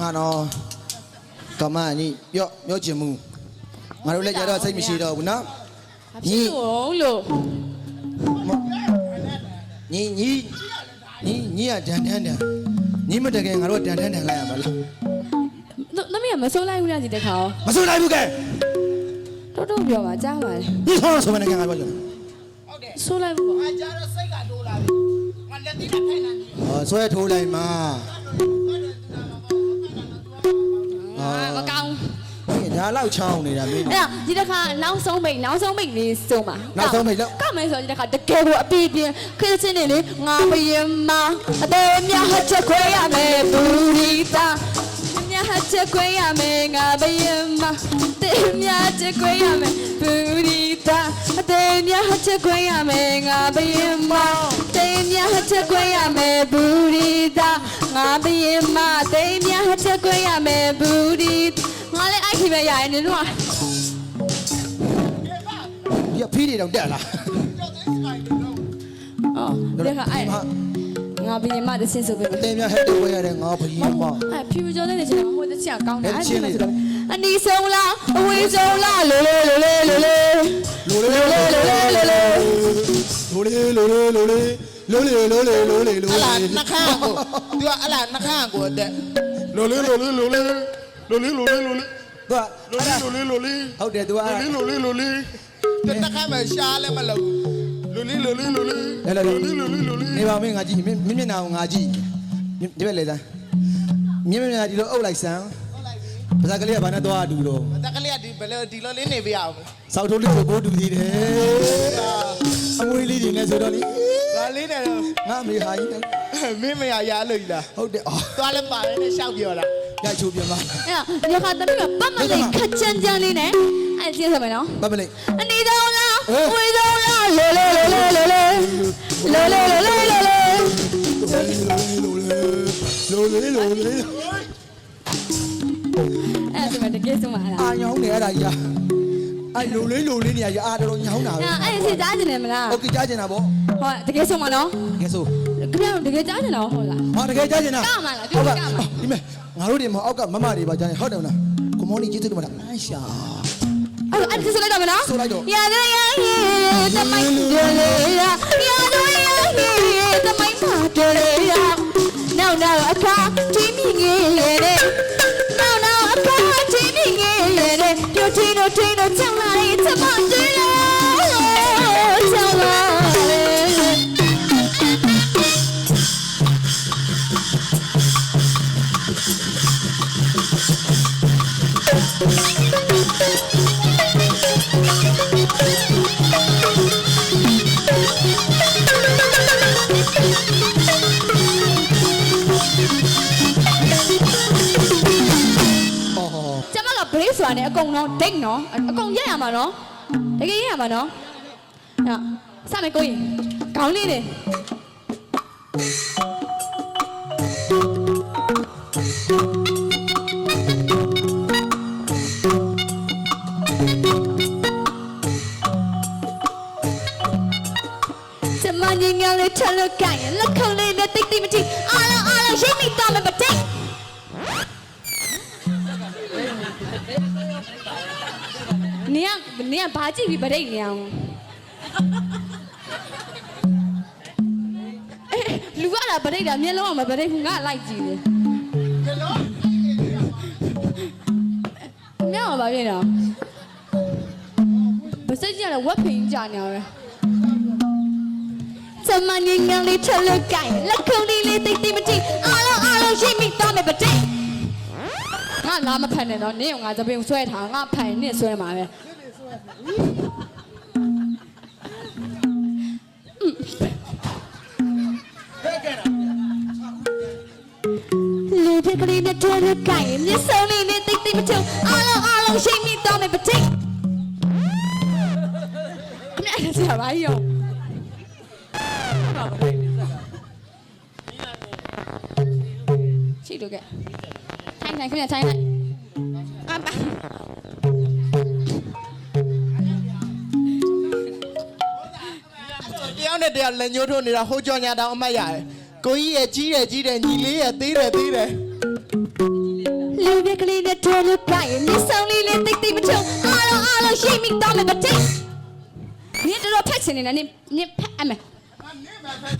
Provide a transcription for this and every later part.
ငါတော့ကမညီပြော့ပြော့ချင်မှုငါတို့လည်းကြတော့စိတ်မရှိတော့ဘူးနော်ဘာဖြစ်လို့လို့ညီညီညီညီကဒန်ဒန်ဒန်ညီမတကယ်ငါတို့ဒန်ဒန်ဒန်လိုက်ရပါလားသမီးကမစိုးလိုက်ဘူးလားဒီတစ်ခါမစိုးနိုင်ဘူးကဲတော်တော်ပြောပါကြားပါလေဒီဆောင်းဆိုမနေငါပြောကြစိုးလိုက်ဘူးပေါ့ငါကြတော့စိတ်ကတိုးလာပြီငါလက်သေးနဲ့ဖိုင်နေတယ်ဟောဆွဲထိုးလိုက်မှာအာ မကောင်းဒီဒါလောက်ချောင်းနေတာမင်းအဲ့ဒါဒီတစ်ခါနောက်ဆုံးမိတ်နောက်ဆုံးမိတ်လေးစုံပါနောက်ဆုံးမိတ်လို့ကမယ်ဆိုဒီတစ်ခါတကယ်ကိုအပြည့်ပြင်းခရစ်ချင်းနေလေငါဘယင်မအသေးမြတ်ဟချက်ခွဲရမယ်ဘူရီတာမြတ်ဟချက်ခွဲရမယ်ငါဘယင်မတေမြတ်ချက်ခွဲရမယ်ဘူရီတာအသေးမြတ်ဟချက်ခွဲရမယ်ငါဘယင်မတေမြတ်ဟချက်ခွဲရမယ်ဘူရီတာ ငါဘယင်မတေမြတ်ဟချက်ခွဲရမယ်ဘူရီငါလည်းအိုက်ခီပဲရရင်နင်တို့ကဒီဖီးတွေတော့တက်လာအော်ဒီခါအဲ့ငါဘယင်မတဆင်းဆိုပေးမယ်တင်မြဟက်တွေဝဲရတဲ့ငါဘကြီးမအဲ့ဖြူဖြူကျော်တဲ့ချင်ဟိုတစ်ချက်ကောင်းတယ်အဲ့ချင်းလေးအနီးဆုံးလားအဝေးဆုံးလားလိုလိုလိုလိုလိုလိုလိုလေလိုလေလိုလေလိုလေလိုလေလိုလေ လိုလေလိုလေလိုလေလိုလေလိုအလားလေနှခမ်းကိုသူကအလားနှခမ်းကိုတဲ့လိုလေးလိုလေးလိုလေးလိုလေးလိုလေးလိုလေးသူကလိုလေးလိုလေးလိုလေးဟုတ်တယ်သူကလိုလေးလိုလေးလိုလေးတဲ့နှခမ်းမဲ့ရှားလည်းမလုပ်လိုလေးလိုလေးလိုလေးလဲလဲလိုလေးလိုလေးလိုလေးနေပါမင်းငါကြည့်မင်းမျက်နှာကိုငါကြည့်ဒီဘက်လေစမ်းမြင်မြင်ဒီလိုအုပ်လိုက်စမ်းပါဇာကလေးကဘာနဲ့တော့အတူတော့တက်ကလေးကဒီဘယ်လိုဒီလိုလေးနေပြရအောင်စောက်ထိုးလေးကိုဘိုးတူသေးတယ်အမွေလေးတွေနဲ့ဆိုတော့လေဒါ လေးနဲ့တော့ငါမေဟာကြီးနဲ့မင်းမရရလို့လားဟုတ်တယ်အော်သွားလည်းပါတယ်နဲ့ရှောက်ပြောတာညချိုးပြန်ပါအဲ့ဒါရခသမီးကပတ်မလေးခက်ချမ်းချမ်းလေးနဲ့အဲ့ကျင်းစမယ်နော်ပတ်မလေးအနေတော်လားဝေတော်လားလေလေလေလေလေလေလေလေလေလေလေလိုလေလိုလေအဲ့ဒါမှတကယ်ဆုံးမလားအာညောင်းနေရတာကြီးလားအဲ့လိုလေးလိုလေးနေရာကြီးအာတော်ညောင်းတာပဲအဲ့အဲ့စီကြားကျင်တယ်မလားဟုတ်ကဲ့ကြားကျင်တာဗော ဟောတကယ်ဆုံးပါနော်ကဲဆိုခင်ဗျားတို့တကယ်ကြားကျင်တော့ဟုတ်လားဟာတကယ်ကြားကျင်တာကမှလားဒီကမှဒီမဲ့ငါတို့တွေမအောက်ကမမတွေပါကြားရင်ဟုတ်တယ်မလားကိုမောင်ကြီးကျေးဇူးတင်ပါတယ်အရှာအဲ့အဲ့ဒီဆိုလိုက်တော့မနော်ဆိုလိုက်တော့ရရရရတမိုင်းကြလေရရရရရတမိုင်းမှာကြလေရနောက်နောက်အခါချင်းမိငယ်လေနောက်နောက်အခါချင်းမိငယ်လေပြချင်းတို့ချင်းတို့ချောင်းလာ က break ဆိုတာနဲ့အကုန်လုံး date နော်အကုန်ရက်ရမှာနော်တကယ်ရက်ရမှာနော်ဟာစမယ်ကိုရင်ခေါင်းလေးတွေကျမငငယ်လေးထလို့ကိုင်လက်ခုံလေးနဲ့တိတ်တိတ်မတိအားလုံးအားလုံးရိတ်မိတော့မယ်မတိတ် နင်ကနင်ကဘာကြည့်ပြီးဗရိတ်နေအောင်အေးလူကလာဗရိတ်တာမျက်လုံးကမဗရိတ်ဘူးငါလိုက်ကြည့်တယ်မြောက်ပါပြည့်တော့ဗစိတ်ကြီးကလည်းဝက်ဖိန်ကြာနေရတယ်စမငငယ်လေးထလို့ကိုင်လက်ခုံလေးလေးတိတ်တိတ်မတိအားလုံးအားလုံးရှိမိတော့မယ်ဗတိတ် ငါလာမဖန်နဲ့တော့နင့်ကငါသပင်ဆွဲထားငါဖန်နင့်ဆွဲမှာပဲလေပြကလေးနဲ့တွဲရကိုင်မြစ်စုံလေးနဲ့တိတ်တိတ်မချုံအားလုံးအားလုံးရှိမိတော့မယ်ပတိတ်အမေအဲ့ဒါပါရောရှိတော့ကဲထို င်ထိုင်ခင်ဗျထိုင်ထိုင်အပါတယောက်နဲ့တယောက်လက်ညှိုးထိုးနေတာဟိုကြော်ညာတောင်အမှတ်ရတယ်ကိုကြီးရဲ့ကြီးတယ်ကြီးတယ်ညီလေးရဲ့သေးတယ်သေးတယ်လူပြကလေးနဲ့တွဲလို့ကိုင်းမျက်စုံလေးနဲ့တိတ်တိတ်မချုံအားလုံးအားလုံးရှိမိတော့မယ်မတိတ်နင်တော်တော်ဖက်ချင်နေတာနင်နင်ဖက်အမယ်နေမှာဖက်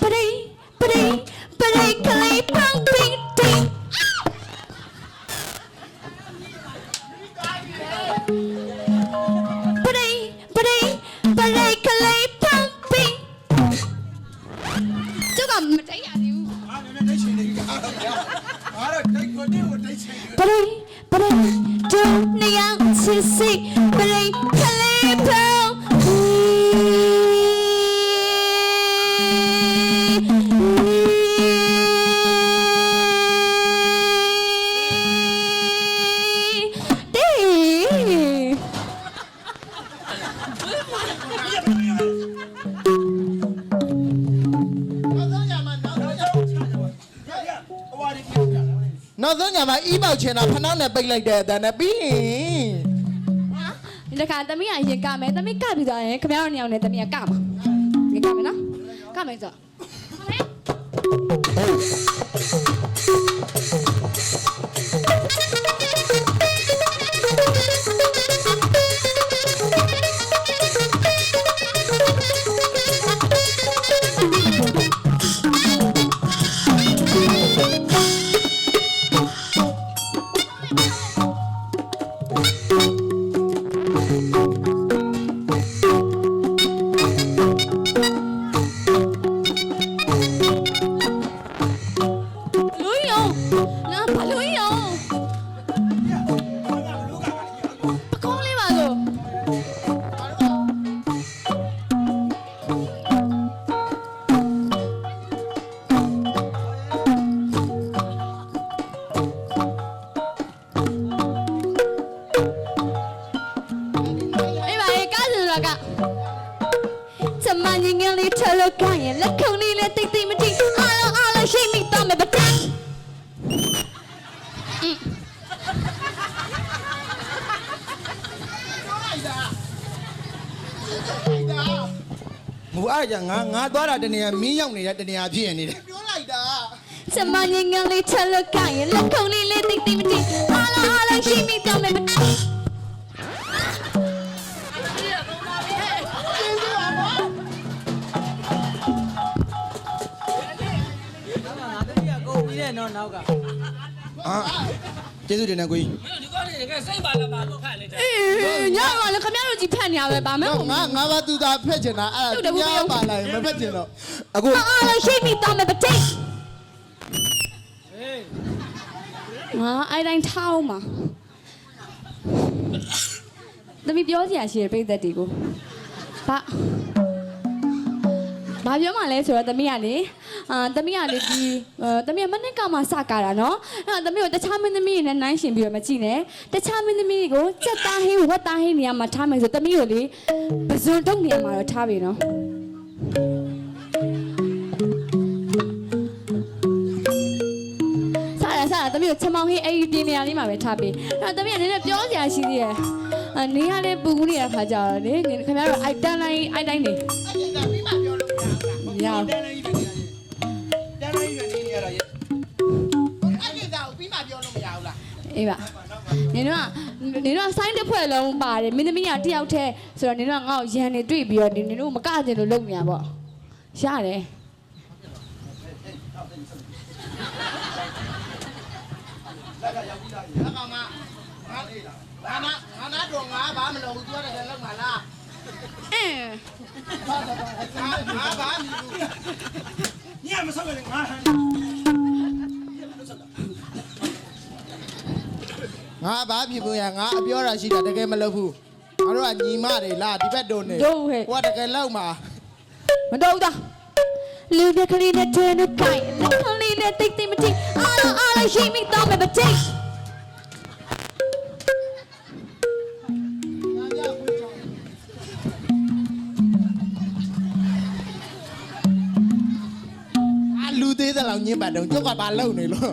Pretty, pretty, pretty, clay, punk, pink, pink. မှာအီးပေါက်ချင်တာဖနှောင်းနဲ့ပိတ်လိုက်တဲ့အတန်းနဲ့ပြီးရင်ဒီတစ်ခါသမီးကရင်ကမယ်သမီးကပြီးသွားရင်ခင်ဗျားတို့နှစ်ယောက်နဲ့သမီးကကမှာငါကမယ်နော်ကမယ်ဆိုလူ ထလို့ကိုင်းရင်လက်ခုံလေးနဲ့တိတ်တိတ်မတိအားလုံးအားလုံးရှိမိတော့မယ်ပတန်းမူအားကြငါငါသွားတာတနေရာမင်းရောက်နေတဲ့တနေရာဖြစ်နေတယ်ပြောလိုက်တာစမငငယ်လေးထလို့ကိုင်းရင်လက်ခုံလေးနဲ့တိတ်တိတ်မတိအားလုံးအားလုံးရှိမိတော့မယ်ပတန်း အာကျေးဇူးတင်တယ်ကိုကြီးအေးညကလည်းခမရတို့ကြီးဖက်နေရပဲဗာမဲတော့ငါငါဘာသူသာဖက်ချင်တာအဲ့ဒါသူများပါလာရင်မဖက်ချင်တော့အခုအားလုံးရှိမိတော့မယ်ပတိတ်ငါအိုင်တိုင်းထောင်းမှာသမီးပြောစရာရှိရပြိသက်တီကိုဘာဘာပြောမှလဲဆိုတော့သမီးကလေ အာသမီးကလေဒီအာသမီးကမနစ်ကမှစကားတာနော်အဲ့တော့သမီးကိုတခြားမင်းသမီးတွေနဲ့နှိုင်းရှင်ပြီးတော့မကြည့်နဲ့တခြားမင်းသမီးတွေကိုစက်သားဟင်းဝက်သားဟင်းနေရာမှာထားမယ်ဆိုသမီးကိုလေပဇွန်တုံးနေရာမှာတော့ထားပြီနော်စားရစားရတမီးကိုချက်မောင်းဟင်းအဲ့ဒီပြင်နေရာလေးမှာပဲထားပေးအဲ့တော့တမီးကနည်းနည်းပြောစရာရှိသေးတယ်အနေရလေးပူကူးနေတဲ့ခါကြတော့လေခင်ဗျားတို့အိုက်တန်တိုင်းအိုက်တိုင်းနေအဲ့ဒါပြီးမှပြောလို့မရဘူးလားမရဘူး အေးပါနင်တို့ကနင်တို့ကဆိုင်းတစ်ဖွဲ့လုံးပါတယ်မင်းသမီးကတယောက်တည်းဆိုတော့နင်တို့ကငါ့ကိုရန်နေတွေ့ပြီးတော့နင်တို့မကကြင်လို့လုပ်နေရပေါ့ရတယ်ငါကောင်ကငါငါနာငါနာတော့ငါဘာမလုပ်ဘူးပြောတယ်လည်းလောက်မှာလားအင်းငါငါဘာမလုပ်ဘူးညမဆောက်ရငါဟန် ငါဘာဖြစ်ဘူးရငါအပြောတာရှိတာတကယ်မလုပ်ဘူးငါတို့ကညီမတွေလားဒီဘက်တို့နေတို့ဟဲ့ ဟိုကတကယ်လောက်မှာမတော်ဘူးသားလူပြကလေးနဲ့တွဲလို့ကိုင်းလက်ကလေးနဲ့တိတ်တိတ်မတိအားလုံးအားလုံးရှိမိတော့မယ်ပတိတ်အလူသေးတဲ့လောက်ညစ်ပတ်တော့ကျုပ်ကဘာလုပ်နေလို့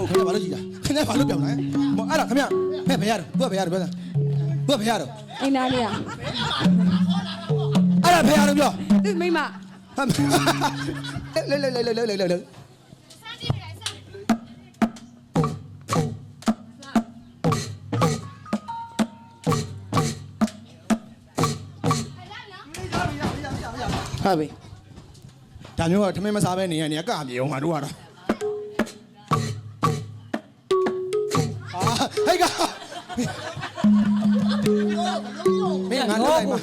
ဟုတ်ခင်ဗျာဘာလို့ကြည့်တာခင်ဗျာဘာလို့ပြောင်းလဲမအဲ့ဒါခင်ဗျာဖဲဖဲရတော့သူကဖဲရတော့ပြောတာသူကဖဲရတော့အိမ်သားလေးอ่ะအဲ့ဒါဖဲရတော့ပြောသူမိမဟမ်လေလေလေလေလေလေလေဟုတ်ပြီဒါမျိုးကထမင်းမစားပဲနေရနေကပြေအောင်ငါတို့ကတော့ ဟိတ်ကမင်းငါတို့လိုက်မှာ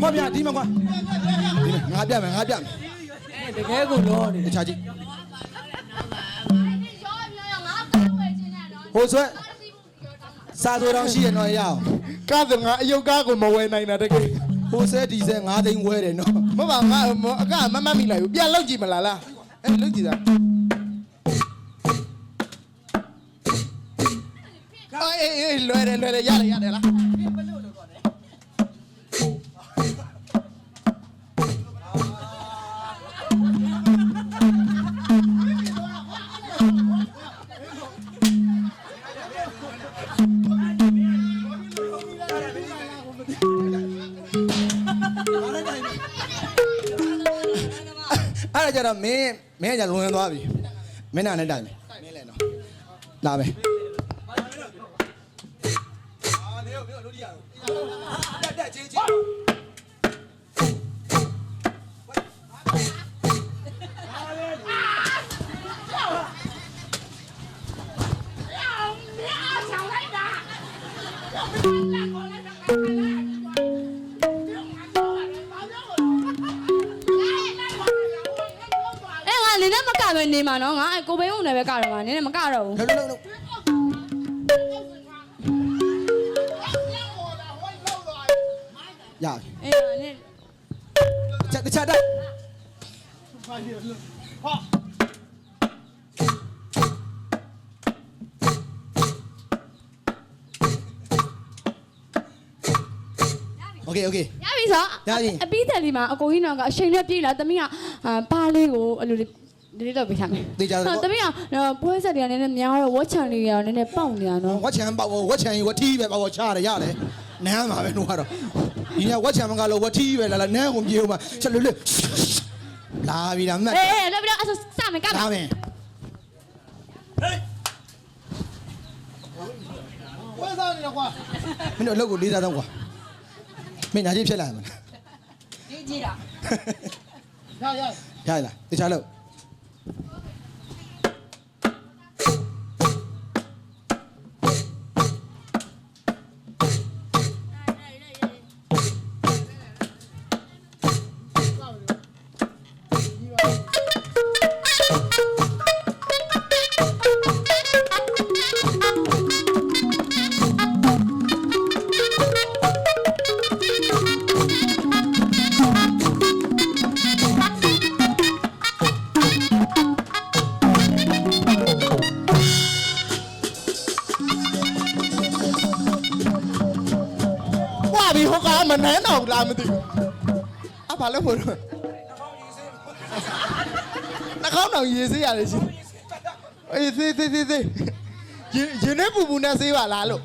ကွာဗျာဒီမှာကွာဒီမှာငါပြမယ်ငါပြမယ်တကယ်ကိုလောနေတခြားကြည့်ဟိုဆွဲစားတော်တော်ရှိရတော့ရအောင်ကားစငါအယုတ်ကားကိုမဝယ်နိုင်တာတကယ်ဟိုဆဲဒီဆဲ9သိန်းဝဲတယ်နော်မဟုတ်ပါငါမအကမမတ်မိလိုက်ဘူးပြန်လောက်ကြည့်မလားလားအဲလောက်ကြည့်သား အေးအေးလွယ်တယ်လွယ်တယ်ရတယ်ရတယ်လားအဲ့ဒါကြတော့မင်းမင်းကကြလွန်သွားပြီမင်းနာနဲ့တိုင်မယ်မင်းလည်းနော်လာမယ် တက်ချင်းချင်းအဲငါနေနဲ့မကပဲနေမှာနော်ငါကိုဘိန်းုံနဲ့ပဲကတော့မှာနေနဲ့မကတော့ဘူးလှုပ်လှုပ်လှု ရပြီ အေးနေ ချက်တစ်ချက်တက်โอเคโอเค ရပြီဆို ရပြီ အပြီးသက်လေးမှာအကိုကြီးတော့ကအချိန်နဲ့ပြေးလာတမီးကအာပါလေးကိုအဲ့လိုလေးဒီတော့ပေးထားမယ် သိကြတယ် တမီးကပွဲဆက်တွေကလည်းနည်းနည်းများတော့ဝက်ချန်လေးရောနည်းနည်းပေါက်နေတာနော် ဝက်ချန်ပေါ့ဝက်ချန်ဝက်ထီးပဲပေါ့ချရတယ်ရတယ်နမ်းပါပဲနှုတ်ကတော့ ဒီညဝက်ချန်မကလို့ဝက်ထီးပဲလာလာနမ်းကုန်ပြေဦးမှာချက်လွတ်လွတ်လာပြီလားမှတ်အေးအေးတော့ပြီးတော့အဆစမယ်ကလာမယ်မယ်ဝဲစားနေတော့ကွာမင်းတို့အလုပ်ကိုလေးစားတော့ကွာမင်းညာကြီးဖြစ်လာမှာကြီးကြီးတာရရရလားတခြားလို့ လားမသိဘူးအဘာလို့ဖို့တော့နှာခေါင်းတောင်ရေစေးရတယ်ရှင်အေးသေးသေးသေးသေးရင်ရင်နဲ့ပူပူနဲ့စေးပါလားလို့